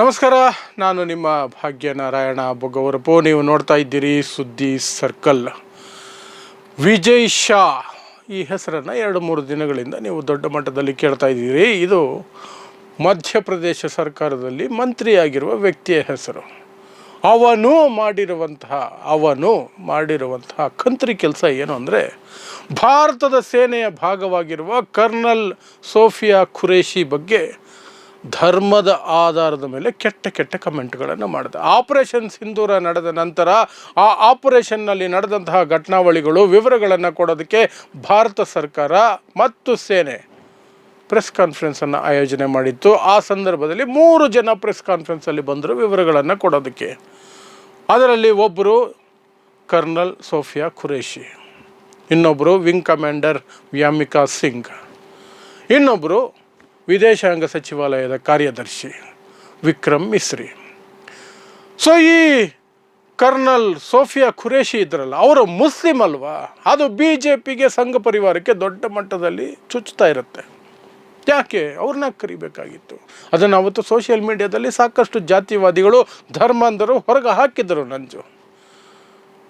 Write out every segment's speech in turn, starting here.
ನಮಸ್ಕಾರ, ನಾನು ನಿಮ್ಮ ಭಾಗ್ಯನಾರಾಯಣ ಬೊಗವರಪು ನೀವು ನೋಡ್ತಾ ಇದ್ದೀರಿ ಸುದ್ದಿ ಸರ್ಕಲ್. ವಿಜಯ್ ಶಾ, ಈ ಹೆಸರನ್ನು ಎರಡು ಮೂರು ದಿನಗಳಿಂದ ನೀವು ದೊಡ್ಡ ಮಟ್ಟದಲ್ಲಿ ಕೇಳ್ತಾ ಇದ್ದೀರಿ. ಇದು ಮಧ್ಯಪ್ರದೇಶ ಸರ್ಕಾರದಲ್ಲಿ ಮಂತ್ರಿಯಾಗಿರುವ ವ್ಯಕ್ತಿಯ ಹೆಸರು. ಅವನು ಮಾಡಿರುವಂತಹ ಅವನು ಮಾಡಿರುವಂತಹ ಕಂತ್ರಿ ಕೆಲಸ ಏನು ಅಂದರೆ, ಭಾರತದ ಸೇನೆಯ ಭಾಗವಾಗಿರುವ ಕರ್ನಲ್ ಸೋಫಿಯಾ ಖುರೇಶಿ ಬಗ್ಗೆ ಧರ್ಮದ ಆಧಾರದ ಮೇಲೆ ಕೆಟ್ಟ ಕೆಟ್ಟ ಕಮೆಂಟ್ಗಳನ್ನು ಮಾಡಿದೆ. ಆಪರೇಷನ್ ಸಿಂಧೂರ ನಡೆದ ನಂತರ ಆ ಆಪರೇಷನ್ನಲ್ಲಿ ನಡೆದಂತಹ ಘಟನಾವಳಿಗಳು ವಿವರಗಳನ್ನು ಕೊಡೋದಕ್ಕೆ ಭಾರತ ಸರ್ಕಾರ ಮತ್ತು ಸೇನೆ ಪ್ರೆಸ್ ಕಾನ್ಫರೆನ್ಸನ್ನು ಆಯೋಜನೆ ಮಾಡಿತ್ತು. ಆ ಸಂದರ್ಭದಲ್ಲಿ ಮೂರು ಜನ ಪ್ರೆಸ್ ಕಾನ್ಫರೆನ್ಸಲ್ಲಿ ಬಂದರು ವಿವರಗಳನ್ನು ಕೊಡೋದಕ್ಕೆ. ಅದರಲ್ಲಿ ಒಬ್ಬರು ಕರ್ನಲ್ ಸೋಫಿಯಾ ಖುರೇಶಿ ಇನ್ನೊಬ್ಬರು ವಿಂಗ್ ಕಮಾಂಡರ್ ವ್ಯಾಮಿಕಾ ಸಿಂಗ್ ಇನ್ನೊಬ್ಬರು ವಿದೇಶಾಂಗ ಸಚಿವಾಲಯದ ಕಾರ್ಯದರ್ಶಿ ವಿಕ್ರಮ್ ಮಿಸ್ರಿ. ಸೊ ಈ ಕರ್ನಲ್ ಸೋಫಿಯಾ ಖುರೇಶಿ ಇದ್ರಲ್ಲ, ಅವರು ಮುಸ್ಲಿಂ ಅಲ್ವಾ? ಅದು ಬಿ ಜೆ ಪಿಗೆ ಸಂಘ ಪರಿವಾರಕ್ಕೆ ದೊಡ್ಡ ಮಟ್ಟದಲ್ಲಿ ಚುಚ್ಚುತ್ತಾ ಇರುತ್ತೆ. ಯಾಕೆ? ಅವ್ರನ್ನ ಕರಿಬೇಕಾಗಿತ್ತು. ಅದನ್ನು ಅವತ್ತು ಸೋಷಿಯಲ್ ಮೀಡಿಯಾದಲ್ಲಿ ಸಾಕಷ್ಟು ಜಾತಿವಾದಿಗಳು, ಧರ್ಮಾಂಧರು ಹೊರಗೆ ಹಾಕಿದರು ನಂಜು.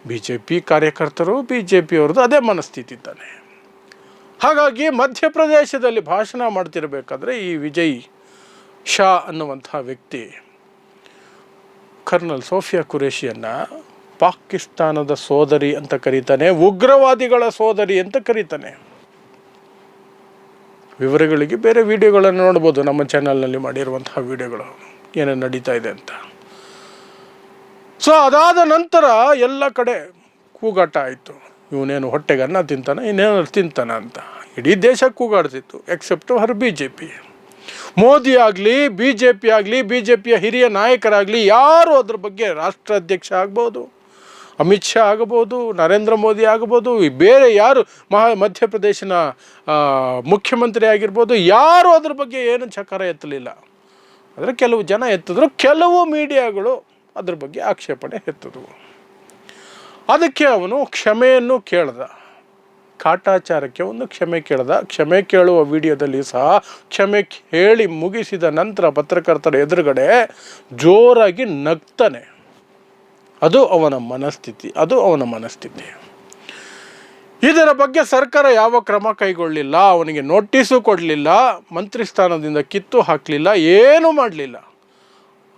ಬಿ ಜೆ ಪಿ ಕಾರ್ಯಕರ್ತರು ಬಿ ಜೆ ಪಿಯವ್ರದ್ದು ಅದೇ ಮನಸ್ಥಿತಿ ತಾನೆ. ಹಾಗಾಗಿ ಮಧ್ಯಪ್ರದೇಶದಲ್ಲಿ ಭಾಷಣ ಮಾಡ್ತಿರಬೇಕಾದ್ರೆ ಈ ವಿಜಯ್ ಶಾ ಅನ್ನುವಂಥ ವ್ಯಕ್ತಿ. ಕರ್ನಲ್ ಸೋಫಿಯಾ ಕುರೇಶಿಯನ್ನು ಪಾಕಿಸ್ತಾನದ ಸೋದರಿ ಅಂತ ಕರೀತಾನೆ, ಉಗ್ರವಾದಿಗಳ ಸೋದರಿ ಅಂತ ಕರೀತಾನೆ. ವಿವರಗಳಿಗೆ ಬೇರೆ ವಿಡಿಯೋಗಳನ್ನು ನೋಡ್ಬೋದು, ನಮ್ಮ ಚಾನಲ್ನಲ್ಲಿ ಮಾಡಿರುವಂತಹ ವಿಡಿಯೋಗಳು ಏನೇನು ನಡೀತಾ ಇದೆ ಅಂತ. ಸೊ ಅದಾದ ನಂತರ ಎಲ್ಲ ಕಡೆ ಕೂಗಾಟ ಆಯಿತು. ಇವನೇನು ಹೊಟ್ಟೆಗನ್ನ ತಿಂತಾನೆ ಇನ್ನೇನು ತಿಂತಾನೆ ಅಂತ. ಇಡೀ ದೇಶ ಕೂಗಾಡ್ತಿತ್ತು except her B J P Modi ಆಗಲಿ ಬಿ ಜೆ ಪಿ ಆಗಲಿ ಬಿ ಜೆ ಪಿಯ ಹಿರಿಯ ನಾಯಕರಾಗಲಿ, ಯಾರು ಅದ್ರ ಬಗ್ಗೆ ರಾಷ್ಟ್ರಾಧ್ಯಕ್ಷ ಆಗ್ಬೋದು, ಅಮಿತ್ ಶಾ ಆಗ್ಬೋದು, ನರೇಂದ್ರ ಮೋದಿ ಆಗ್ಬೋದು ಬೇರೆ ಯಾರು, ಮಹಾ ಮಧ್ಯಪ್ರದೇಶನ ಮುಖ್ಯಮಂತ್ರಿ ಆಗಿರ್ಬೋದು, ಯಾರು ಅದ್ರ ಬಗ್ಗೆ ಏನು ಚಕಾರ ಎತ್ತಲಿಲ್ಲ. ಆದರೆ ಕೆಲವು ಜನ ಎತ್ತಿದ್ರು, ಕೆಲವು ಮೀಡಿಯಾಗಳು ಅದ್ರ ಬಗ್ಗೆ ಆಕ್ಷೇಪಣೆ ಎತ್ತಿದ್ವು. ಅದಕ್ಕೆ ಅವನು ಕ್ಷಮೆಯನ್ನು ಕೇಳ್ದ. ಕಾಟಾಚಾರಕ್ಕೆ ಒಂದು ಕ್ಷಮೆ ಕೇಳ್ದ. ಕ್ಷಮೆ ಕೇಳುವ ವಿಡಿಯೋದಲ್ಲಿ ಸಹ ಕ್ಷಮೆ ಹೇಳಿ ಮುಗಿಸಿದ ನಂತರ ಪತ್ರಕರ್ತರ ಎದುರುಗಡೆ ಜೋರಾಗಿ ನಗ್ತಾನೆ. ಅದು ಅವನ ಮನಸ್ಥಿತಿ, ಅದು ಅವನ ಮನಸ್ಥಿತಿ. ಇದರ ಬಗ್ಗೆ ಸರ್ಕಾರ ಯಾವ ಕ್ರಮ ಕೈಗೊಳ್ಳಲಿಲ್ಲ ಅವನಿಗೆ ನೋಟಿಸು ಕೊಡಲಿಲ್ಲ, ಮಂತ್ರಿ ಸ್ಥಾನದಿಂದ ಕಿತ್ತು ಹಾಕಲಿಲ್ಲ, ಏನೂ ಮಾಡಲಿಲ್ಲ.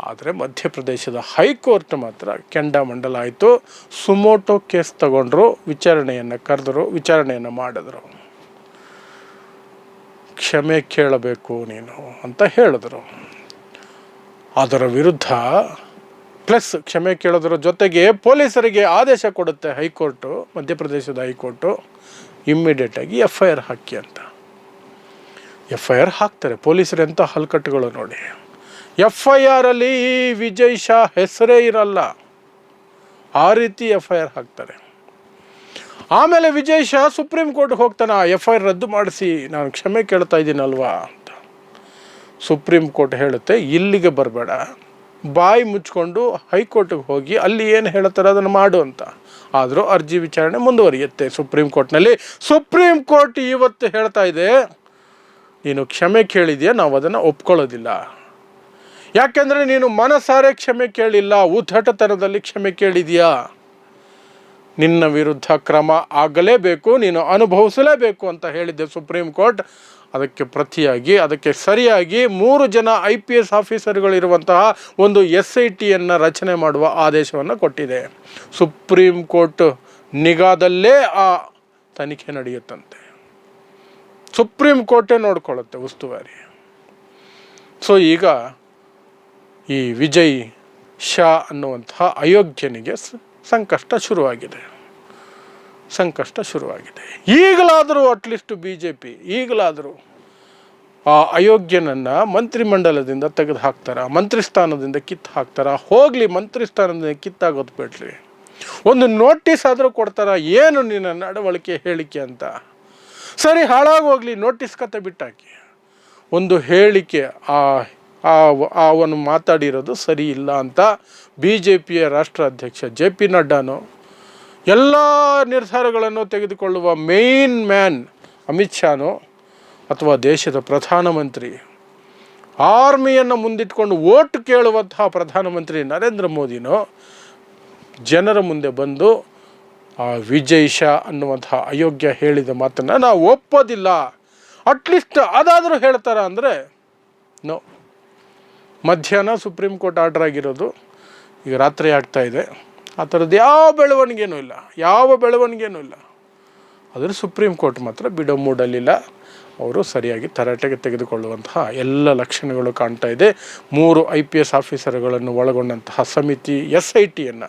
ಆದರೆ ಮಧ್ಯಪ್ರದೇಶದ ಹೈಕೋರ್ಟ್ ಮಾತ್ರ ಕೆಂಡಾಮಂಡಲ ಆಯಿತು. ಸುಮೋಟೋ ಕೇಸ್ ತಗೊಂಡ್ರು, ವಿಚಾರಣೆಯನ್ನು ಕರೆದರು, ವಿಚಾರಣೆಯನ್ನು ಮಾಡಿದ್ರು. ಕ್ಷಮೆ ಕೇಳಬೇಕು ನೀನು ಅಂತ ಹೇಳಿದ್ರು. ಅದರ ವಿರುದ್ಧ ಪ್ಲಸ್ ಕ್ಷಮೆ ಕೇಳೋದ್ರ ಜೊತೆಗೆ ಪೊಲೀಸರಿಗೆ ಆದೇಶ ಕೊಡುತ್ತೆ ಹೈಕೋರ್ಟು, ಮಧ್ಯಪ್ರದೇಶದ ಹೈಕೋರ್ಟು. ಇಮ್ಮಿಡಿಯೇಟಾಗಿ ಎಫ್ ಐ ಆರ್ ಹಾಕಿ ಅಂತ. ಎಫ್ ಐ ಆರ್ ಹಾಕ್ತಾರೆ ಪೊಲೀಸರು ಎಂಥ ಹಲ್ಕಟ್ಟುಗಳು ನೋಡಿ. ಎಫ್ ಐ ಆರಲ್ಲಿ ಈ ವಿಜಯ್ ಶಾ ಹೆಸರೇ ಇರಲ್ಲ. ಆ ರೀತಿ ಎಫ್ ಐ ಆರ್ ಹಾಕ್ತಾರೆ. ಆಮೇಲೆ ವಿಜಯ್ ಶಾ ಸುಪ್ರೀಂ ಕೋರ್ಟ್ಗೆ ಹೋಗ್ತಾನೆ ಎಫ್ ಐ ಆರ್ ರದ್ದು ಮಾಡಿಸಿ, ನಾನು ಕ್ಷಮೆ ಕೇಳ್ತಾ ಇದ್ದೀನಲ್ವಾ ಅಂತ. ಸುಪ್ರೀಂ ಕೋರ್ಟ್ ಹೇಳುತ್ತೆ, ಇಲ್ಲಿಗೆ ಬರಬೇಡ. ಬಾಯಿ ಮುಚ್ಕೊಂಡು ಹೈಕೋರ್ಟಿಗೆ ಹೋಗಿ ಅಲ್ಲಿ ಏನು ಹೇಳ್ತಾರೆ ಅದನ್ನು ಮಾಡು ಅಂತ. ಆದರೂ ಅರ್ಜಿ ವಿಚಾರಣೆ ಮುಂದುವರಿಯುತ್ತೆ ಸುಪ್ರೀಂ ಕೋರ್ಟ್ನಲ್ಲಿ ಸುಪ್ರೀಂ ಕೋರ್ಟ್ ಇವತ್ತು ಹೇಳ್ತಾ ಇದೆ, ನೀನು ಕ್ಷಮೆ ಕೇಳಿದೆಯಾ, ನಾವು ಅದನ್ನು ಒಪ್ಕೊಳ್ಳೋದಿಲ್ಲ. ಯಾಕೆಂದರೆ ನೀನು ಮನಸಾರೆ ಕ್ಷಮೆ ಕೇಳಿಲ್ಲ ಉದ್ದಟತನದಲ್ಲಿ ಕ್ಷಮೆ ಕೇಳಿದೆಯಾ? ನಿನ್ನ ವಿರುದ್ಧ ಕ್ರಮ ಆಗಲೇಬೇಕು, ನೀನು ಅನುಭವಿಸಲೇಬೇಕು ಅಂತ ಹೇಳಿದ್ದೆ ಸುಪ್ರೀಂ ಕೋರ್ಟ್. ಅದಕ್ಕೆ ಪ್ರತಿಯಾಗಿ, ಅದಕ್ಕೆ ಸರಿಯಾಗಿ ಮೂರು ಜನ ಐ ಪಿ ಎಸ್ ಆಫೀಸರ್ಗಳಿರುವಂತಹ ಒಂದು ಎಸ್ ಐ ಟಿಯನ್ನು ರಚನೆ ಮಾಡುವ ಆದೇಶವನ್ನು ಕೊಟ್ಟಿದೆ. ಸುಪ್ರೀಂ ಕೋರ್ಟ್ ನಿಗಾದಲ್ಲೇ ಆ ತನಿಖೆ ನಡೆಯುತ್ತಂತೆ. ಸುಪ್ರೀಂ ಕೋರ್ಟೇ ನೋಡ್ಕೊಳ್ಳುತ್ತೆ ಉಸ್ತುವಾರಿ. ಸೊ ಈಗ ಈ ವಿಜಯ್ ಶಾ ಅನ್ನುವಂತಹ ಅಯೋಗ್ಯನಿಗೆ ಸಂಕಷ್ಟ ಶುರುವಾಗಿದೆ. ಸಂಕಷ್ಟ ಶುರುವಾಗಿದೆ. ಈಗಲಾದರೂ ಅಟ್ಲೀಸ್ಟ್ ಬಿ ಜೆ ಪಿ ಈಗಲಾದರೂ ಆ ಅಯೋಗ್ಯನನ್ನು ಮಂತ್ರಿಮಂಡಲದಿಂದ ತೆಗೆದು ಹಾಕ್ತಾರ ಮಂತ್ರಿ ಸ್ಥಾನದಿಂದ ಕಿತ್ತು ಹಾಕ್ತಾರ ಹೋಗಲಿ ಮಂತ್ರಿ ಸ್ಥಾನದಿಂದ ಕಿತ್ತಾಗೋದು ಬಿಡ್ರಿ ಒಂದು ನೋಟಿಸ್ ಆದರೂ ಕೊಡ್ತಾರ, ಏನು ನಿನ್ನ ನಡವಳಿಕೆ ಹೇಳಿಕೆ ಅಂತ? ಸರಿ ಹಾಳಾಗೋಗ್ಲಿ ನೋಟಿಸ್ ಕತೆ ಬಿಟ್ಟಾಕಿ. ಒಂದು ಹೇಳಿಕೆ ಆ ಅವನು ಮಾತಾಡಿರೋದು ಸರಿ ಇಲ್ಲ ಅಂತ ಬಿ ಜೆ ಪಿಯ ರಾಷ್ಟ್ರಾಧ್ಯಕ್ಷ ಜೆ ಪಿ ನಡ್ಡಾನು ಎಲ್ಲ ನಿರ್ಧಾರಗಳನ್ನು ತೆಗೆದುಕೊಳ್ಳುವ ಮೇನ್ ಮ್ಯಾನ್ ಅಮಿತ್ ಶಾನು ಅಥವಾ ದೇಶದ ಪ್ರಧಾನಮಂತ್ರಿ. ಆರ್ಮಿಯನ್ನು ಮುಂದಿಟ್ಕೊಂಡು ಓಟ್ ಕೇಳುವಂತಹ ಪ್ರಧಾನಮಂತ್ರಿ ನರೇಂದ್ರ ಮೋದಿನೋ ಜನರ ಮುಂದೆ ಬಂದು ಆ ವಿಜಯ್ ಶಾ ಅನ್ನುವಂತಹ ಅಯೋಗ್ಯ ಹೇಳಿದ ಮಾತನ್ನು ನಾವು ಒಪ್ಪೋದಿಲ್ಲ. ಅಟ್ಲೀಸ್ಟ್ ಅದಾದರೂ ಹೇಳ್ತಾರ ಅಂದರೆ ನೋ ಮಧ್ಯಾಹ್ನ ಸುಪ್ರೀಂ ಕೋರ್ಟ್ ಆರ್ಡರ್ ಆಗಿರೋದು. ಈಗ ರಾತ್ರಿ ಇದೆ. ಆ ಥರದ್ದು ಯಾವ ಬೆಳವಣಿಗೆನೂ ಇಲ್ಲ. ಯಾವ ಬೆಳವಣಿಗೆನೂ ಇಲ್ಲ. ಆದರೆ ಸುಪ್ರೀಂ ಕೋರ್ಟ್ ಮಾತ್ರ ಬಿಡೋ ಮೂಡಲ್ಲಿಲ್ಲ. ಅವರು ಸರಿಯಾಗಿ ತರಾಟೆಗೆ ತೆಗೆದುಕೊಳ್ಳುವಂತಹ ಎಲ್ಲ ಲಕ್ಷಣಗಳು ಕಾಣ್ತಾ ಇದೆ. ಮೂರು ಐ ಪಿ ಎಸ್ ಆಫೀಸರ್ಗಳನ್ನು ಒಳಗೊಂಡಂತಹ ಸಮಿತಿ ಎಸ್ ಐ ಟಿಯನ್ನು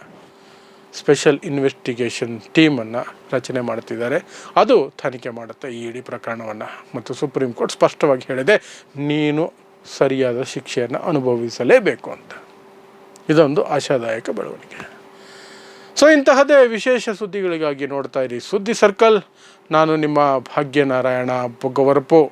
ಸ್ಪೆಷಲ್ ಇನ್ವೆಸ್ಟಿಗೇಷನ್ ಟೀಮನ್ನು ರಚನೆ ಮಾಡ್ತಿದ್ದಾರೆ. ಅದು ತನಿಖೆ ಮಾಡುತ್ತೆ ಈ ಇಡೀ ಪ್ರಕರಣವನ್ನು. ಮತ್ತು ಸುಪ್ರೀಂ ಕೋರ್ಟ್ ಸ್ಪಷ್ಟವಾಗಿ ಹೇಳಿದೆ, ನೀನು ಸರಿಯಾದ ಶಿಕ್ಷೆಯನ್ನು ಅನುಭವಿಸಲೇಬೇಕು ಅಂತ. ಇದೊಂದು ಆಶಾದಾಯಕ ಬೆಳವಣಿಗೆ. ಸೊ ಇಂತಹದೇ ವಿಶೇಷ ಸುದ್ದಿಗಳಿಗಾಗಿ ನೋಡ್ತಾ ಇರಿ. ಸುದ್ದಿ ಸರ್ಕಲ್, ನಾನು ನಿಮ್ಮ ಭಾಗ್ಯನಾರಾಯಣ ಬೊಗ್ಗವರಪು